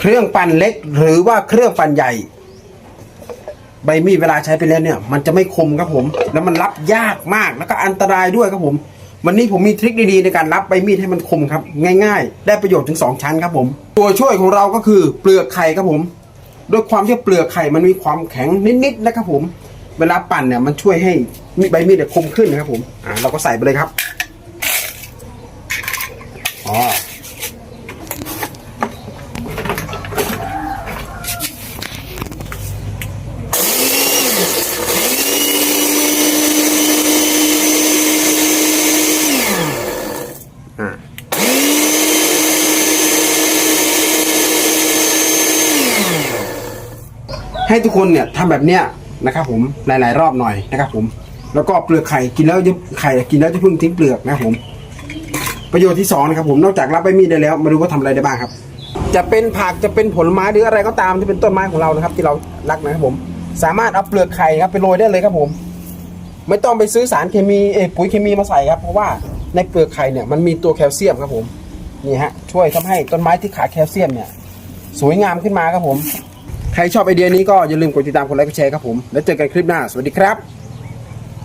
เครื่องปั่นเล็ก หรือว่าเครื่องปั่นใหญ่ ใบมีดเวลาใช้ไปแล้วเนี่ย มันจะไม่คมครับผม แล้วมันรับยากมากแล้วก็อันตรายด้วยครับผม วันนี้ผมมีทริคดีๆในการรับใบมีดให้มันคมครับ ง่ายๆ ได้ประโยชน์ถึงสองชั้นครับผม ตัวช่วยของเราก็คือเปลือกไข่ครับผมด้วยความที่เปลือกไข่มันมีความแข็งนิดๆนะครับผม เวลาปั่นเนี่ยมันช่วยให้มีใบมีดเนี่ยคมขึ้นนะครับผม อ่าเราก็ใส่ไปเลยครับ อ๋อ ให้ทุกคนเนี่ยทำแบบเนี้ยนะครับผมหลาย ๆ รอบหน่อยนะครับผมแล้วก็เปลือกไข่กินแล้วจะไข่กินแล้วจะพิ่งทิ้งเปลือกนะครับผม ประโยชน์ที่สองนะครับผมนอกจากรับใบมีดได้แล้ว มาดูว่าทำอะไรได้บ้างครับ จะเป็นผักจะเป็นผลไม้หรืออะไรก็ตามที่เป็นต้นไม้ของเรานะครับ ที่เรารักนะครับผม สามารถเอาเปลือกไข่ครับไปโรยได้เลยครับผม ไม่ต้องไปซื้อสารเคมีเอปุ๋ยเคมีมาใส่ครับ เพราะว่าในเปลือกไข่เนี่ยมันมีตัวแคลเซียมครับผมนี่ฮะช่วยทำให้ต้นไม้ที่ขาดแคลเซียมเนี่ย สวยงามขึ้นมาครับผม ใครชอบไอเดียนี้ก็อย่าลืมกดติดตามกดไลค์กดแชร์ครับผม แล้วเจอกันคลิปหน้า สวัสดีครับ